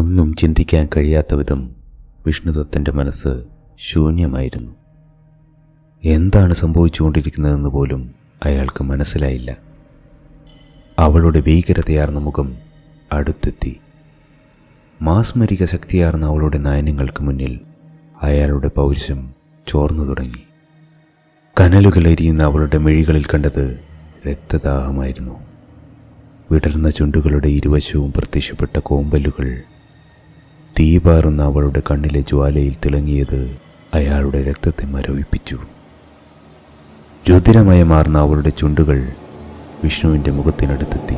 ഒന്നും ചിന്തിക്കാൻ കഴിയാത്ത വിധം വിഷ്ണുദത്തന്റെ മനസ്സ് ശൂന്യമായിരുന്നു. എന്താണ് സംഭവിച്ചുകൊണ്ടിരിക്കുന്നതെന്ന് പോലും അയാൾക്ക് മനസ്സിലായില്ല. അവളുടെ ഭീകരതയാർന്ന മുഖം അടുത്തെത്തി. മാസ്മരിക ശക്തിയാർന്ന അവളുടെ നയനങ്ങൾക്ക് മുന്നിൽ അയാളുടെ പൗരുഷം ചോർന്നു തുടങ്ങി. കനലുകൾ എരിയുന്ന അവളുടെ മിഴികളിൽ കണ്ടത് രക്തദാഹമായിരുന്നു. വിടർന്ന ചുണ്ടുകളുടെ ഇരുവശവും പ്രത്യക്ഷപ്പെട്ട കോമ്പലുകൾ തീപാറുന്ന അവളുടെ കണ്ണിലെ ജ്വാലയിൽ തിളങ്ങിയത് അയാളുടെ രക്തത്തെ മരവിപ്പിച്ചു. രുദ്രമയമാർന്ന അവളുടെ ചുണ്ടുകൾ വിഷ്ണുവിന്റെ മുഖത്തിനടുത്തെത്തി.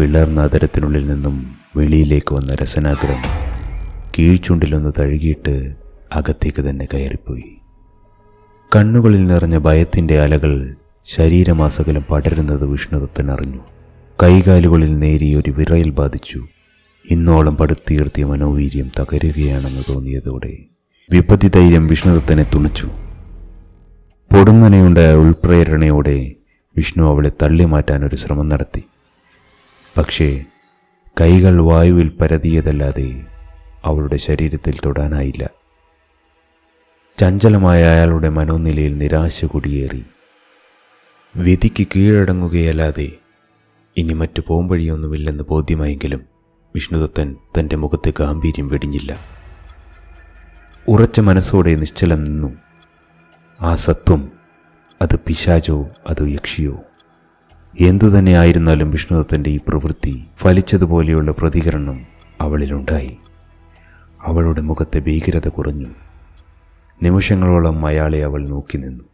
പിളർന്ന അതരത്തിനുള്ളിൽ നിന്നും വെളിയിലേക്ക് വന്ന രസനാഗ്രഹം കീഴ്ചുണ്ടിലൊന്ന് തഴുകിയിട്ട് അകത്തേക്ക് തന്നെ കയറിപ്പോയി. കണ്ണുകളിൽ നിറഞ്ഞ ഭയത്തിന്റെ അലകൾ ശരീരമാസകലം പടരുന്നത് വിഷ്ണുദത്തൻ അറിഞ്ഞു. കൈകാലുകളിൽ നേരിയൊരു വിറയിൽ വിറയൽ ബാധിച്ചു. ഇന്നോളം പടുത്തുയർത്തിയ മനോവീര്യം തകരുകയാണെന്ന് തോന്നിയതോടെ വിപത്തി ധൈര്യം വിഷ്ണുദത്തനെ തുണച്ചു പൊടുന്നനെയുണ്ടായ ഉൾപ്രേരണയോടെ വിഷ്ണു അവളെ തള്ളി മാറ്റാൻ ഒരു ശ്രമം നടത്തി. പക്ഷേ കൈകൾ വായുവിൽ പരതിയതല്ലാതെ അവളുടെ ശരീരത്തിൽ തൊടാനായില്ല. ചഞ്ചലമായ അയാളുടെ മനോനിലയിൽ നിരാശ കുടിയേറി. വിധിക്ക് കീഴടങ്ങുകയല്ലാതെ ഇനി മറ്റു പോംവഴിയൊന്നുമില്ലെന്ന് ബോധ്യമായെങ്കിലും വിഷ്ണുദത്തൻ തന്റെ മുഖത്തെ ഗാംഭീര്യം വെടിഞ്ഞില്ല. ഉറച്ച മനസ്സോടെ നിശ്ചലം നിന്നു. ആ സത്വം അത് പിശാചോ അതോ യക്ഷിയോ? എന്തു തന്നെയായിരുന്നാലും വിഷ്ണുദത്തന്റെ ഈ പ്രവൃത്തി ഫലിച്ചതുപോലെയുള്ള പ്രതികരണം അവളിലുണ്ടായി. അവളുടെ മുഖത്തെ ഭീകരത കുറഞ്ഞു. നിമിഷങ്ങളോളം അയാളെ അവൾ നോക്കി നിന്നു.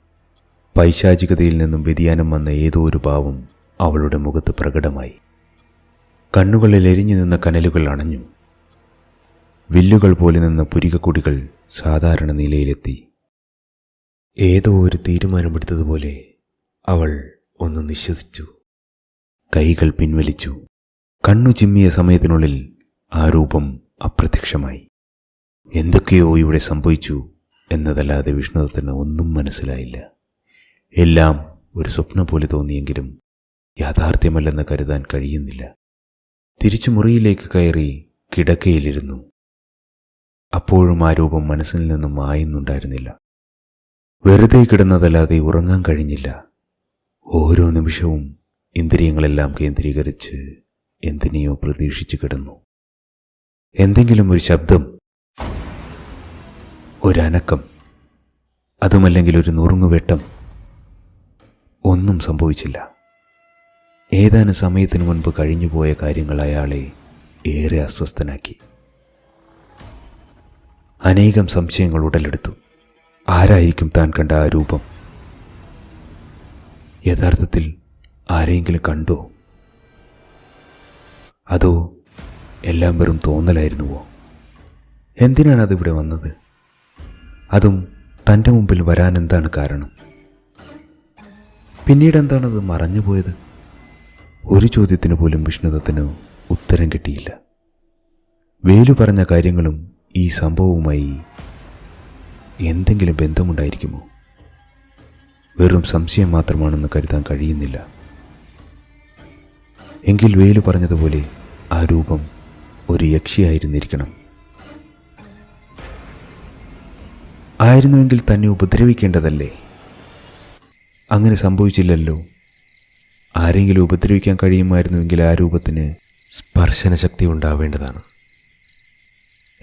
പൈശാചികതയിൽ നിന്നും വ്യതിയാനം വന്ന ഏതോ ഒരു ഭാവം അവളുടെ മുഖത്ത് പ്രകടമായി. കണ്ണുകളിൽ എരിഞ്ഞു നിന്ന കനലുകൾ അണഞ്ഞു. വില്ലുകൾ പോലെ നിന്ന പുരികക്കുടികൾ സാധാരണ നിലയിലെത്തി. ഏതോ ഒരു തീരുമാനമെടുത്തതുപോലെ അവൾ ഒന്ന് നിശ്വസിച്ചു. കൈകൾ പിൻവലിച്ചു. കണ്ണു ചിമ്മിയ സമയത്തിനുള്ളിൽ ആ രൂപം അപ്രത്യക്ഷമായി. എന്തൊക്കെയോ ഇവിടെ സംഭവിച്ചു എന്നതല്ലാതെ വിഷ്ണുദത്തിന് ഒന്നും മനസ്സിലായില്ല. എല്ലാം ഒരു സ്വപ്നം പോലെ തോന്നിയെങ്കിലും യാഥാർത്ഥ്യമല്ലെന്ന് കരുതാൻ കഴിയുന്നില്ല. തിരിച്ചു മുറിയിലേക്ക് കയറി കിടക്കയിലിരുന്നു. അപ്പോഴും ആ രൂപം മനസ്സിൽ നിന്നും മായുന്നുണ്ടായിരുന്നില്ല. വെറുതെ കിടന്നതല്ലാതെ ഉറങ്ങാൻ കഴിഞ്ഞില്ല. ഓരോ നിമിഷവും ഇന്ദ്രിയങ്ങളെല്ലാം കേന്ദ്രീകരിച്ച് എന്തിനെയോ പ്രതീക്ഷിച്ചു കിടന്നു. എന്തെങ്കിലും ഒരു ശബ്ദം ഒരനക്കം അതുമല്ലെങ്കിൽ ഒരു നുറുങ്ങുവെട്ടം ഒന്നും സംഭവിച്ചില്ല. ഏതാനും സമയത്തിനു മുൻപ് കഴിഞ്ഞുപോയ കാര്യങ്ങൾ അയാളെ ഏറെ അസ്വസ്ഥനാക്കി. അനേകം സംശയങ്ങൾ ഉടലെടുത്തു. ആരായിരിക്കും താൻ കണ്ട ആ രൂപം? യഥാർത്ഥത്തിൽ ആരെങ്കിലും കണ്ടോ? അതോ എല്ലാം വെറും തോന്നലായിരുന്നുവോ? എന്തിനാണ് അതിവിടെ വന്നത്? അതും തന്റെ മുമ്പിൽ വരാൻ എന്താണ് കാരണം? പിന്നീട് എന്താണത് മറഞ്ഞുപോയത്? ഒരു ചോദ്യത്തിന് പോലും വിഷ്ണുദത്തിന് ഉത്തരം കിട്ടിയില്ല. വേലു പറഞ്ഞ കാര്യങ്ങളും ഈ സംഭവവുമായി എന്തെങ്കിലും ബന്ധമുണ്ടായിരിക്കുമോ? വെറും സംശയം മാത്രമാണെന്ന് കരുതാൻ കഴിയുന്നില്ല. എങ്കിൽ വേലു പറഞ്ഞതുപോലെ ആ രൂപം ഒരു യക്ഷിയായിരുന്നിരിക്കണം. ആയിരുന്നുവെങ്കിൽ തന്നെ ഉപദ്രവിക്കേണ്ടതല്ലേ? അങ്ങനെ സംഭവിച്ചില്ലല്ലോ ആരെങ്കിലും ഉപദ്രവിക്കാൻ കഴിയുമായിരുന്നുവെങ്കിൽ ആ രൂപത്തിന് സ്പർശന ശക്തി ഉണ്ടാവേണ്ടതാണ്.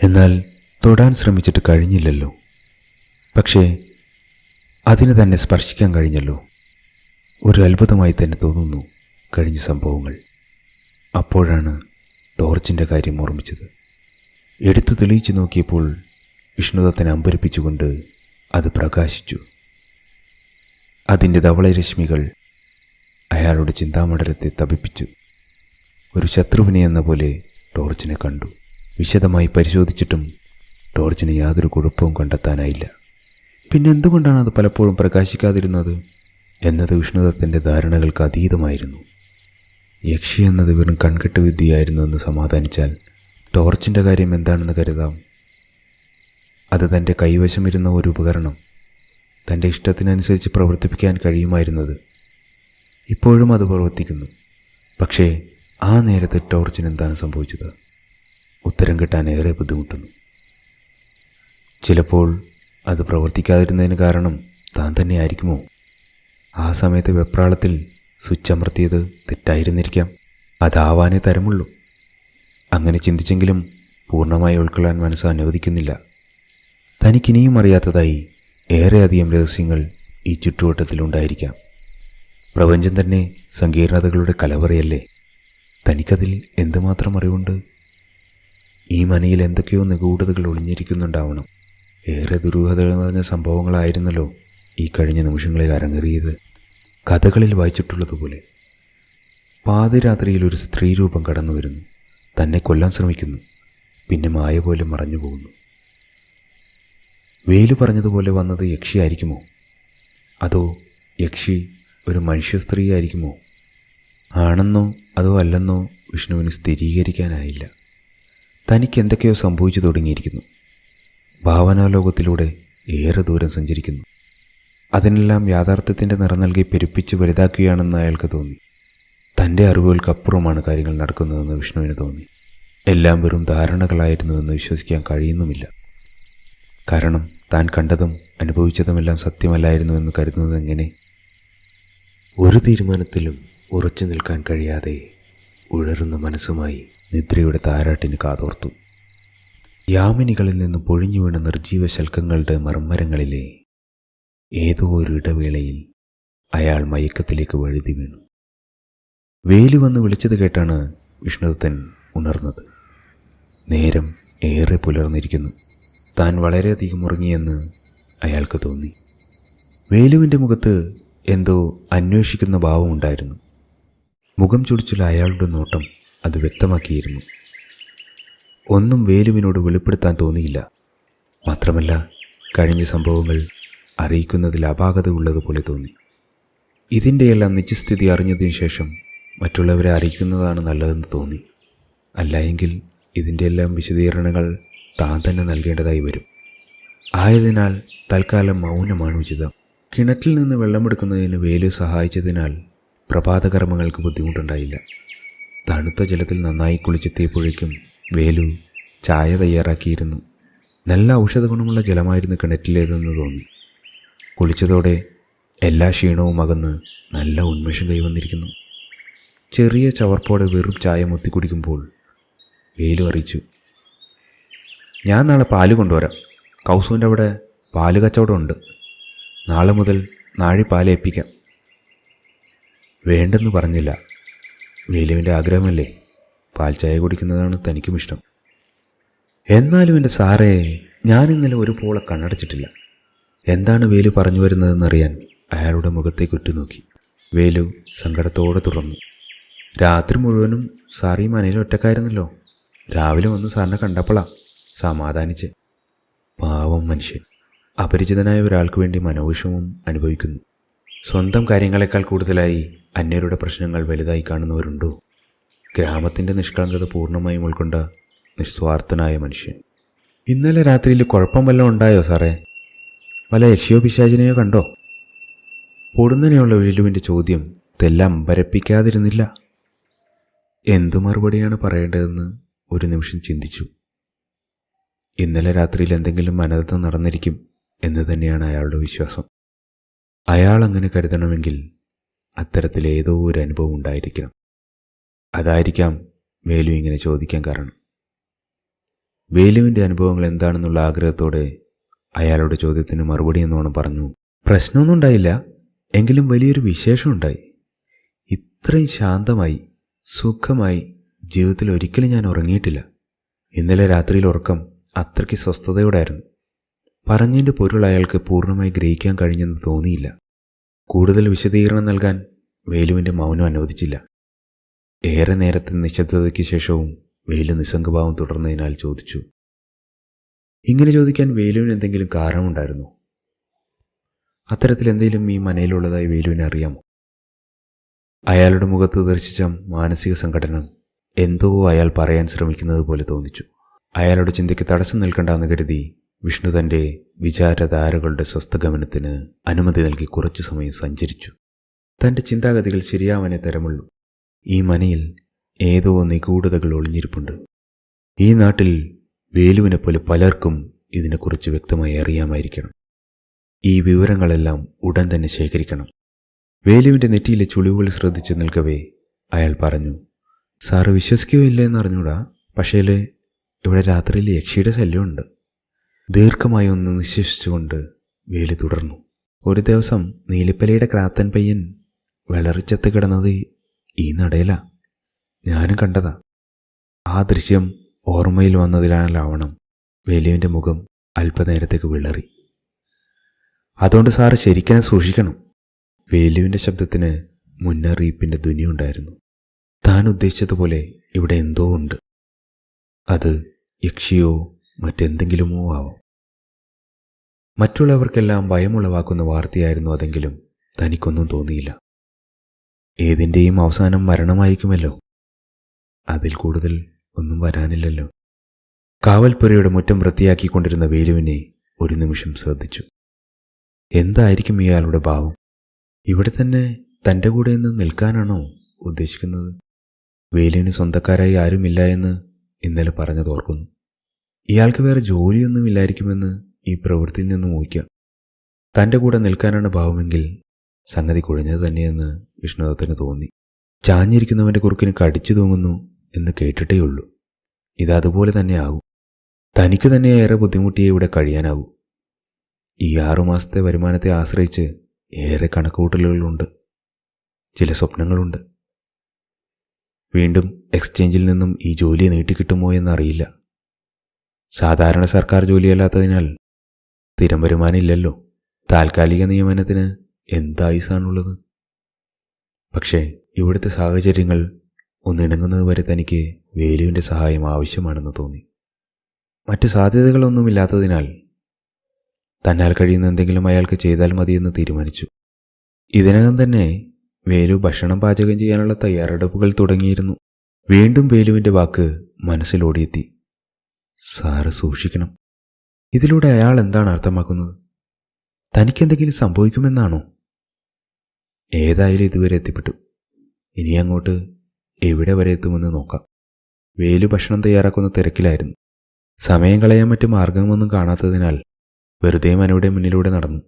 എന്നാൽ തൊടാൻ ശ്രമിച്ചിട്ട് കഴിഞ്ഞില്ലല്ലോ. പക്ഷേ അതിന് തന്നെ സ്പർശിക്കാൻ കഴിഞ്ഞല്ലോ. ഒരു അത്ഭുതമായി തന്നെ തോന്നുന്നു കഴിഞ്ഞ സംഭവങ്ങൾ. അപ്പോഴാണ് ടോർച്ചിന്റെ കാര്യം ഓർമ്മിച്ചത്. എടുത്തു തെളിയിച്ചു നോക്കിയപ്പോൾ വിഷ്ണുദത്തനെ അമ്പരിപ്പിച്ചുകൊണ്ട് അത് പ്രകാശിച്ചു. അതിന്റെ ധവളരശ്മികൾ അയാളുടെ ചിന്താമണ്ഡലത്തെ തപിപ്പിച്ചു. ഒരു ശത്രുവിനെ എന്ന പോലെ ടോർച്ചിനെ കണ്ടു. വിശദമായി പരിശോധിച്ചിട്ടും ടോർച്ചിന് യാതൊരു കുഴപ്പവും കണ്ടെത്താനായില്ല. പിന്നെ എന്തുകൊണ്ടാണ് അത് പലപ്പോഴും പ്രകാശിക്കാതിരുന്നത്? എന്നത് വിഷ്ണുദത്തന്റെ ധാരണകൾക്ക് അതീതമായിരുന്നു. യക്ഷി എന്നത് വെറും കൺകെട്ട് വിദ്യയായിരുന്നു എന്ന് സമാധാനിച്ചാൽ ടോർച്ചിന്റെ കാര്യം എന്താണെന്ന് കരുതാം. അത് തന്റെ കൈവശമിരുന്ന ഒരു ഉപകരണം. തന്റെ ഇഷ്ടത്തിനനുസരിച്ച് പ്രവർത്തിപ്പിക്കാൻ കഴിയുമായിരുന്നത് ഇപ്പോഴും അത് പ്രവർത്തിക്കുന്നു. പക്ഷേ ആ നേരത്തെ ടോർച്ചിന് എന്താണ് സംഭവിച്ചത്? ഉത്തരം കിട്ടാൻ ഏറെ ബുദ്ധിമുട്ടുന്നു. ചിലപ്പോൾ അത് പ്രവർത്തിക്കാതിരുന്നതിന് കാരണം താൻ തന്നെയായിരിക്കുമോ ആ സമയത്തെ വെപ്രാളത്തിൽ സ്വിച്ച് അമർത്തിയത് തെറ്റായിരുന്നിരിക്കാം. അതാവാനേ തരമുള്ളൂ. അങ്ങനെ ചിന്തിച്ചെങ്കിലും പൂർണമായി ഉൾക്കൊള്ളാൻ മനസ്സ് അനുവദിക്കുന്നില്ല. തനിക്കിനിയും അറിയാത്തതായി ഏറെയധികം രഹസ്യങ്ങൾ ഈ ചുറ്റുവട്ടത്തിലുണ്ടായിരിക്കാം. പ്രപഞ്ചം തന്നെ സങ്കീർണതകളുടെ കലവറയല്ലേ? തനിക്കതിൽ എന്തുമാത്രം അറിവുണ്ട്? ഈ മനയിൽ എന്തൊക്കെയോ നിഗൂഢതകൾ ഒളിഞ്ഞിരിക്കുന്നുണ്ടാവണം. ഏറെ ദുരൂഹതകൾ നിറഞ്ഞ സംഭവങ്ങളായിരുന്നല്ലോ ഈ കഴിഞ്ഞ നിമിഷങ്ങളിൽ അരങ്ങേറിയത്. കഥകളിൽ വായിച്ചിട്ടുള്ളതുപോലെ. പാതിരാത്രിയിൽ ഒരു സ്ത്രീരൂപം കടന്നു വരുന്നു. തന്നെ കൊല്ലാൻ ശ്രമിക്കുന്നു. പിന്നെ മായ പോലെ മറഞ്ഞു പോകുന്നു. വേലു പറഞ്ഞതുപോലെ വന്നത് യക്ഷിയായിരിക്കുമോ? അതോ യക്ഷി ഒരു മനുഷ്യ സ്ത്രീ ആയിരിക്കുമോ ആണെന്നോ അതോ അല്ലെന്നോ വിഷ്ണുവിന് സ്ഥിരീകരിക്കാനായില്ല. തനിക്ക് എന്തൊക്കെയോ സംഭവിച്ചു തുടങ്ങിയിരിക്കുന്നു. ഭാവനാലോകത്തിലൂടെ ഏറെ ദൂരം സഞ്ചരിക്കുന്നു. അതിനെല്ലാം യാഥാർത്ഥ്യത്തിന്റെ നിറം നൽകി പെരുപ്പിച്ച് വലുതാക്കുകയാണെന്ന് അയാൾക്ക് തോന്നി. തന്റെ അറിവുകൾക്കപ്പുറമാണ് കാര്യങ്ങൾ നടക്കുന്നതെന്ന് വിഷ്ണുവിന് തോന്നി. എല്ലാം വെറും ധാരണകളായിരുന്നുവെന്ന് വിശ്വസിക്കാൻ കഴിയുന്നുമില്ല. കാരണം താൻ കണ്ടതും അനുഭവിച്ചതുമെല്ലാം സത്യമല്ലായിരുന്നുവെന്ന് കരുതുന്നത് എങ്ങനെ? ഒരു തീരുമാനത്തിലും ഉറച്ചു നിൽക്കാൻ കഴിയാതെ ഉഴറുന്ന മനസ്സുമായി നിദ്രയുടെ താരാട്ടിന് കാതോർത്തു. യാമിനികളിൽ നിന്ന് പൊഴിഞ്ഞു വീണ നിർജീവ ശൽക്കങ്ങളുടെ മർമ്മരങ്ങളിലെ ഏതോ ഒരു ഇടവേളയിൽ അയാൾ മയക്കത്തിലേക്ക് വഴുതി വീണു. വേലു വന്ന് വിളിച്ചത് കേട്ടാണ് വിഷ്ണുദത്തൻ ഉണർന്നത്. നേരം ഏറെ പുലർന്നിരിക്കുന്നു. താൻ വളരെയധികം ഉറങ്ങിയെന്ന് അയാൾക്ക് തോന്നി. വേലുവിന്റെ മുഖത്ത് എന്തോ അന്വേഷിക്കുന്ന ഭാവമുണ്ടായിരുന്നു മുഖം ചുളിച്ചുള്ള അയാളുടെ നോട്ടം അത് വ്യക്തമാക്കിയിരുന്നു. ഒന്നും വേലുവിനോട് വെളിപ്പെടുത്താൻ തോന്നിയില്ല. മാത്രമല്ല കഴിഞ്ഞ സംഭവങ്ങൾ അറിയിക്കുന്നതിൽ അപാകത ഉള്ളതുപോലെ തോന്നി. ഇതിന്റെയെല്ലാം നിജസ്ഥിതി അറിഞ്ഞതിന് ശേഷം മറ്റുള്ളവരെ അറിയിക്കുന്നതാണ് നല്ലതെന്ന് തോന്നി. അല്ലായെങ്കിൽ ഇതിന്റെ എല്ലാം വിശദീകരണങ്ങൾ താൻ തന്നെ നൽകേണ്ടതായി വരും. ആയതിനാൽ തൽക്കാലം മൗനമാണ് ഉചിതം കിണറ്റിൽ നിന്ന് വെള്ളമെടുക്കുന്നതിന് വേലു സഹായിച്ചതിനാൽ പ്രഭാതകർമ്മങ്ങൾക്ക് ബുദ്ധിമുട്ടുണ്ടായില്ല. തണുത്ത ജലത്തിൽ നന്നായി കുളിച്ചെത്തിയപ്പോഴേക്കും വേലു ചായ തയ്യാറാക്കിയിരുന്നു. നല്ല ഔഷധ ഗുണമുള്ള ജലമായിരുന്നു കിണറ്റിലേതെന്ന് തോന്നി. കുളിച്ചതോടെ എല്ലാ ക്ഷീണവും അകന്ന് നല്ല ഉന്മേഷം കൈവന്നിരിക്കുന്നു. ചെറിയ ചവർപ്പോടെ വെറും ചായ മുത്തി കുടിക്കുമ്പോൾ വേലു അറിയിച്ചു ഞാൻ നാളെ പാൽ കൊണ്ടുവരാം. കൗസുവിന്റെ അവിടെ പാൽ കച്ചവടമുണ്ട് നാളെ മുതൽ നാഴി പാലേപ്പിക്കാം വേണ്ടെന്ന് പറഞ്ഞില്ല. വേലുവിന്റെ ആഗ്രഹമല്ലേ? പാൽ ചായ കുടിക്കുന്നതാണ് തനിക്കും ഇഷ്ടം. എന്നാലും എന്റെ സാറേ ഞാൻ ഇന്നലെ ഒരു പോളെ കണ്ണടച്ചിട്ടില്ല. എന്താണ് വേലു പറഞ്ഞു വരുന്നതെന്നറിയാൻ അയാളുടെ മുഖത്തേക്ക് ഉറ്റുനോക്കി. വേലു സങ്കടത്തോടെ തുറന്നു. രാത്രി മുഴുവനും സാർ ഈ മനയിൽ ഒറ്റക്കായിരുന്നല്ലോ. രാവിലെ വന്ന് സാറിനെ കണ്ടപ്പോളാ സമാധാനിച്ച്. പാവം മനുഷ്യൻ. അപരിചിതനായ ഒരാൾക്ക് വേണ്ടി മനോവിഷമം അനുഭവിക്കുന്നു. സ്വന്തം കാര്യങ്ങളെക്കാൾ കൂടുതലായി അന്യരുടെ പ്രശ്നങ്ങൾ വലുതായി കാണുന്നവരുണ്ടോ? ഗ്രാമത്തിന്റെ നിഷ്കളങ്കത പൂർണമായും ഉൾക്കൊണ്ട നിസ്വാർത്ഥനായ മനുഷ്യൻ. ഇന്നലെ രാത്രിയിൽ കുഴപ്പം വല്ലതും ഉണ്ടായോ സാറേ? വല്ല യക്ഷിയോ പിശാചിനെയോ കണ്ടോ? പൊടുന്നനെയുള്ള വേലുവിന്റെ ചോദ്യം തെല്ലാം അമ്പരപ്പിക്കാതിരുന്നില്ല എന്തു മറുപടിയാണ് പറയേണ്ടതെന്ന് ഒരു നിമിഷം ചിന്തിച്ചു. ഇന്നലെ രാത്രിയിൽ എന്തെങ്കിലും അനർത്ഥം നടന്നിരിക്കും. എന്ന് തന്നെയാണ് അയാളുടെ വിശ്വാസം. അയാൾ അങ്ങനെ കരുതണമെങ്കിൽ അത്തരത്തിൽ ഏതോ ഒരു അനുഭവം ഉണ്ടായിരിക്കണം. അതായിരിക്കാം വേലു ഇങ്ങനെ ചോദിക്കാൻ കാരണം. വേലുവിന്റെ അനുഭവങ്ങൾ എന്താണെന്നുള്ള ആഗ്രഹത്തോടെ അയാളുടെ ചോദ്യത്തിന് മറുപടി എന്നോണം പറഞ്ഞു. പ്രശ്നമൊന്നും ഉണ്ടായില്ല. എങ്കിലും വലിയൊരു വിശേഷം ഉണ്ടായി. ഇത്രയും ശാന്തമായി സുഖമായി ജീവിതത്തിൽ ഒരിക്കലും ഞാൻ ഉറങ്ങിയിട്ടില്ല. ഇന്നലെ രാത്രിയിൽ ഉറക്കം അത്രയ്ക്ക് സ്വസ്ഥതയോടായിരുന്നു. പറഞ്ഞതിന്റെ പൊരുൾ അയാൾക്ക് പൂർണമായി ഗ്രഹിക്കാൻ കഴിഞ്ഞെന്ന് തോന്നിയില്ല. കൂടുതൽ വിശദീകരണം നൽകാൻ വേലുവിന്റെ മൗനം അനുവദിച്ചില്ല. ഏറെ നേരത്തെ നിശബ്ദതയ്ക്ക് ശേഷവും വേലു നിസ്സംഗഭാവം തുടർന്നതിനാൽ ചോദിച്ചു ഇങ്ങനെ ചോദിക്കാൻ വേലുവിന് എന്തെങ്കിലും കാരണമുണ്ടായിരുന്നു? അത്തരത്തിൽ എന്തെങ്കിലും ഈ മനയിലുള്ളതായി വേലുവിനെ അറിയാമോ? അയാളുടെ മുഖത്ത് ദർശിച്ച മാനസിക സംഘടനം എന്തോ അയാൾ പറയാൻ ശ്രമിക്കുന്നത് പോലെ തോന്നിച്ചു. അയാളുടെ ചിന്തയ്ക്ക് തടസ്സം നിൽക്കണ്ടെന്ന് കരുതി വിഷ്ണു തന്റെ വിചാരധാരകളുടെ സ്വസ്ഥഗമനത്തിന് അനുമതി നൽകി കുറച്ചു സമയം സഞ്ചരിച്ചു. തന്റെ ചിന്താഗതികൾ ശരിയാവനെ തരമുള്ളൂ. ഈ മനയിൽ ഏതോ നിഗൂഢതകൾ ഒളിഞ്ഞിരിപ്പുണ്ട്. ഈ നാട്ടിൽ വേലുവിനെ പോലെ പലർക്കും ഇതിനെക്കുറിച്ച് വ്യക്തമായി അറിയാമായിരിക്കണം. ഈ വിവരങ്ങളെല്ലാം ഉടൻ തന്നെ ശേഖരിക്കണം. വേലുവിന്റെ നെറ്റിയിലെ ചുളിവുകൾ ശ്രദ്ധിച്ചു നിൽക്കവേ അയാൾ പറഞ്ഞു സാറ് വിശ്വസിക്കുകയോ അറിഞ്ഞൂടാ പക്ഷേ ഇവിടെ രാത്രിയിൽ യക്ഷിയുടെ ശല്യമുണ്ട്. ദീർഘമായി ഒന്ന് നിശ്വസിച്ചുകൊണ്ട് വേലി തുടർന്നു. ഒരു ദിവസം നീലിപ്പലയുടെ ക്രാത്തൻ പയ്യൻ വിളറിച്ചത്ത് കിടന്നത് ഈ നടയില. ഞാനും കണ്ടതാ. ആ ദൃശ്യം ഓർമ്മയിൽ വന്നതിലാവണം വേലുവിന്റെ മുഖം അല്പനേരത്തേക്ക് വിളറി. അതുകൊണ്ട് സാറ് ശരിക്കും സൂക്ഷിക്കണം. വേലുവിന്റെ ശബ്ദത്തിന് മുന്നറിയിപ്പിന്റെ ധ്വനിയുണ്ടായിരുന്നു. താൻ ഉദ്ദേശിച്ചതുപോലെ ഇവിടെ എന്തോ ഉണ്ട്. അത് യക്ഷിയോ മറ്റെന്തെങ്കിലുമോ ആവാം. മറ്റുള്ളവർക്കെല്ലാം ഭയമുളവാക്കുന്ന വാർത്തയായിരുന്നു അതെങ്കിലും തനിക്കൊന്നും തോന്നിയില്ല. ഏതിന്റെയും അവസാനം മരണമായിരിക്കുമല്ലോ. അതിൽ കൂടുതൽ ഒന്നും വരാനില്ലല്ലോ. കാവൽപ്പുരയുടെ മുറ്റം വൃത്തിയാക്കിക്കൊണ്ടിരുന്ന വേലുവിനെ ഒരു നിമിഷം ശ്രദ്ധിച്ചു. എന്തായിരിക്കും ഇയാളുടെ ഭാവം? ഇവിടെ തന്നെ തന്റെ കൂടെ നിന്ന് നിൽക്കാനാണോ ഉദ്ദേശിക്കുന്നത്? വേലുവിന് സ്വന്തക്കാരായി ആരുമില്ല എന്ന് ഇന്നലെ പറഞ്ഞതോർക്കുന്നു. ഇയാൾക്ക് വേറെ ജോലിയൊന്നുമില്ലായിരിക്കുമെന്ന് ഈ പ്രവൃത്തിയിൽ നിന്നും ഊഹിക്കാം. തന്റെ കൂടെ നിൽക്കാനാണ് ഭാവമെങ്കിൽ സംഗതി കുഴഞ്ഞത് തന്നെയെന്ന് വിഷ്ണുദത്തിന് തോന്നി. ചാഞ്ഞിരിക്കുന്നവന്റെ കുറുക്കിന് കടിച്ചു തൂങ്ങുന്നു എന്ന് കേട്ടിട്ടേയുള്ളൂ ഉള്ളൂ. അതുപോലെ തന്നെ ആകും തനിക്ക് തന്നെ ഏറെ ബുദ്ധിമുട്ടിയേ ഇവിടെ കഴിയാനാവൂ. ഈ ആറുമാസത്തെ വരുമാനത്തെ ആശ്രയിച്ച് ഏറെ കണക്കുകൂട്ടലുകളുണ്ട്. ചില സ്വപ്നങ്ങളുണ്ട്. വീണ്ടും എക്സ്ചേഞ്ചിൽ നിന്നും ഈ ജോലി നീട്ടിക്കിട്ടുമോ എന്നറിയില്ല. സാധാരണ സർക്കാർ ജോലിയല്ലാത്തതിനാൽ സ്ഥിരം വരുമാനം ഇല്ലല്ലോ താൽക്കാലിക നിയമനത്തിന് എന്തായുസാണുള്ളത് പക്ഷേ ഇവിടുത്തെ സാഹചര്യങ്ങൾ ഒന്നിണങ്ങുന്നത് വരെ തനിക്ക് വേലുവിന്റെ സഹായം ആവശ്യമാണെന്ന് തോന്നി. മറ്റ് സാധ്യതകളൊന്നുമില്ലാത്തതിനാൽ തന്നാൽ കഴിയുന്ന എന്തെങ്കിലും അയാൾക്ക് ചെയ്താൽ മതിയെന്ന് തീരുമാനിച്ചു. ഇതിനകം തന്നെ വേലു ഭക്ഷണം പാചകം ചെയ്യാനുള്ള തയ്യാറെടുപ്പുകൾ തുടങ്ങിയിരുന്നു. വീണ്ടും വേലുവിന്റെ വാക്ക് മനസ്സിലോടിയെത്തി. സാറ് സൂക്ഷിക്കണം. ഇതിലൂടെ അയാൾ എന്താണ് അർത്ഥമാക്കുന്നത്? തനിക്കെന്തെങ്കിലും സംഭവിക്കുമെന്നാണോ? ഏതായാലും ഇതുവരെ എത്തിപ്പെട്ടു. ഇനി അങ്ങോട്ട് എവിടെ വരെ എത്തുമെന്ന് നോക്കാം. വേലു ഭക്ഷണം തയ്യാറാക്കുന്ന തിരക്കിലായിരുന്നു. സമയം കളയാൻ മറ്റു മാർഗമൊന്നും കാണാത്തതിനാൽ വെറുതെ മനയുടെ മുന്നിലൂടെ നടന്നു.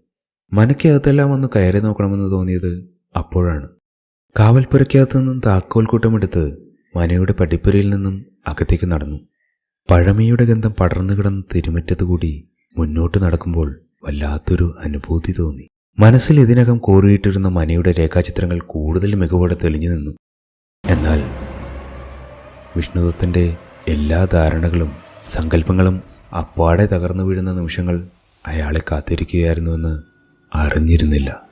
മനയ്ക്കകത്തെല്ലാം ഒന്ന് കയറി നോക്കണമെന്ന് തോന്നിയത് അപ്പോഴാണ്. കാവൽപ്പുരയ്ക്കകത്തു നിന്നും താക്കോൽ കൂട്ടമെടുത്ത് മനയുടെ പടിപ്പുരയിൽ നിന്നും അകത്തേക്ക് നടന്നു. പഴമയുടെ ഗന്ധം പടർന്നു കിടന്ന് തിരുമറ്റത്തുകൂടി മുന്നോട്ട് നടക്കുമ്പോൾ വല്ലാത്തൊരു അനുഭൂതി തോന്നി. മനസ്സിൽ ഇതിനകം കോറിയിട്ടിരുന്ന മനയുടെ രേഖാചിത്രങ്ങൾ കൂടുതൽ മികവോടെ തെളിഞ്ഞു നിന്നു. എന്നാൽ വിഷ്ണുദത്തന്റെ എല്ലാ ധാരണകളും സങ്കല്പങ്ങളും അപ്പാടെ തകർന്നു വീഴുന്ന നിമിഷങ്ങൾ അയാളെ കാത്തിരിക്കുകയായിരുന്നുവെന്ന് അറിഞ്ഞിരുന്നില്ല.